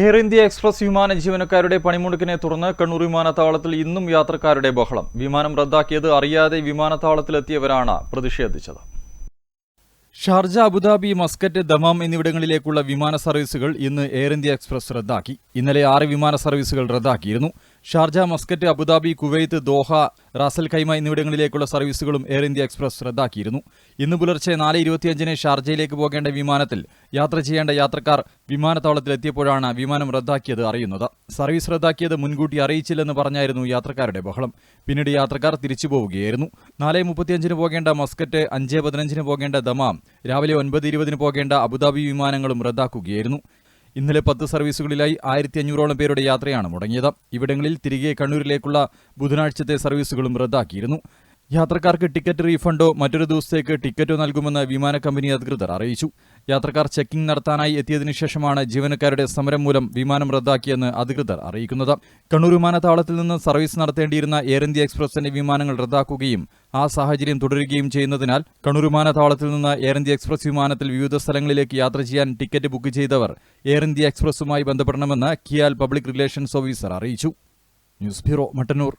Air India express വിമാന ജീവനക്കാരുടെ പണിമുടക്കിനെ തുടർന്ന് കണ്ണൂർ വിമാനത്താവളത്തിൽ ഇന്നും യാത്രക്കാരുടെ ബഹളം. വിമാനം റദ്ദാക്കിയത് അറിയാതെ വിമാനത്താവളത്തിലെത്തിയവരാണ് പ്രതിഷേധിച്ചത്. Sharjah Abu Dhabi Muscat Dammam എന്നിവിടങ്ങളിലേക്കുള്ള വിമാന സർവീസുകൾ ഇന്ന് എയർ ഇന്ത്യ എക്സ്പ്രസ് റദ്ദാക്കി. ഇന്നലെ ആറ് വിമാന സർവീസുകൾ റദ്ദാക്കിയിരുന്നു. Sharjah Muscat Abu Dhabi Kuwait Doha Ras al Khaimah എന്നിവിടങ്ങളിലേക്കുള്ള സർവീസുകളും എയർ ഇന്ത്യ എക്സ്പ്രസ് റദ്ദാക്കിയിരുന്നു. ഇന്ന് പുലർച്ചെ നാല് ഇരുപത്തിയഞ്ചിന് ഷാർജയിലേക്ക് പോകേണ്ട വിമാനത്തിൽ യാത്ര ചെയ്യേണ്ട യാത്രക്കാർ വിമാനത്താവളത്തിലെത്തിയപ്പോഴാണ് വിമാനം റദ്ദാക്കിയത് അറിയുന്നത്. സർവീസ് റദ്ദാക്കിയത് മുൻകൂട്ടി അറിയിച്ചില്ലെന്ന് പറഞ്ഞായിരുന്നു യാത്രക്കാരുടെ ബഹളം. പിന്നീട് യാത്രക്കാർ തിരിച്ചു പോവുകയായിരുന്നു. നാല് മുപ്പത്തിയഞ്ചിന് പോകേണ്ട മസ്കറ്റ് അഞ്ച് പതിനഞ്ചിന് പോകേണ്ട ദമാം രാവിലെ ഒൻപത് ഇരുപതിന് പോകേണ്ട അബുദാബി വിമാനങ്ങളും റദ്ദാക്കുകയായിരുന്നു. ഇന്നലെ പത്ത് സർവീസുകളിലായി ആയിരത്തി അഞ്ഞൂറോളം പേരുടെ യാത്രയാണ് മുടങ്ങിയത്. ഇവിടങ്ങളിൽ തിരികെ കണ്ണൂരിലേക്കുള്ള ബുധനാഴ്ചത്തെ സർവീസുകളും റദ്ദാക്കിയിരുന്നു. യാത്രക്കാർക്ക് ടിക്കറ്റ് റീഫണ്ടോ മറ്റൊരു ദിവസത്തേക്ക് ടിക്കറ്റോ നൽകുമെന്ന് വിമാന കമ്പനി അധികൃതർ അറിയിച്ചു. യാത്രക്കാർ ചെക്കിംഗ് നടത്താനായി എത്തിയതിനു ശേഷമാണ് ജീവനക്കാരുടെ സമരം മൂലം വിമാനം റദ്ദാക്കിയെന്ന് അധികൃതർ അറിയിക്കുന്നത്. കണ്ണൂർ വിമാനത്താവളത്തിൽ നിന്ന് സർവീസ് നടത്തേണ്ടിയിരുന്ന എയർ ഇന്ത്യ എക്സ്പ്രസിന്റെ വിമാനങ്ങൾ റദ്ദാക്കുകയും ആ സാഹചര്യം തുടരുകയും ചെയ്യുന്നതിനാൽ കണ്ണൂർ വിമാനത്താവളത്തിൽ നിന്ന് എയർ ഇന്ത്യ എക്സ്പ്രസ് വിമാനത്തിൽ വിവിധ സ്ഥലങ്ങളിലേക്ക് യാത്ര ചെയ്യാൻ ടിക്കറ്റ് ബുക്ക് ചെയ്തവർ എയർ ഇന്ത്യ എക്സ്പ്രസുമായി ബന്ധപ്പെടണമെന്ന് കിയാൽ പബ്ലിക് റിലേഷൻസ് ഓഫീസർ അറിയിച്ചു. News bureau Mattannur.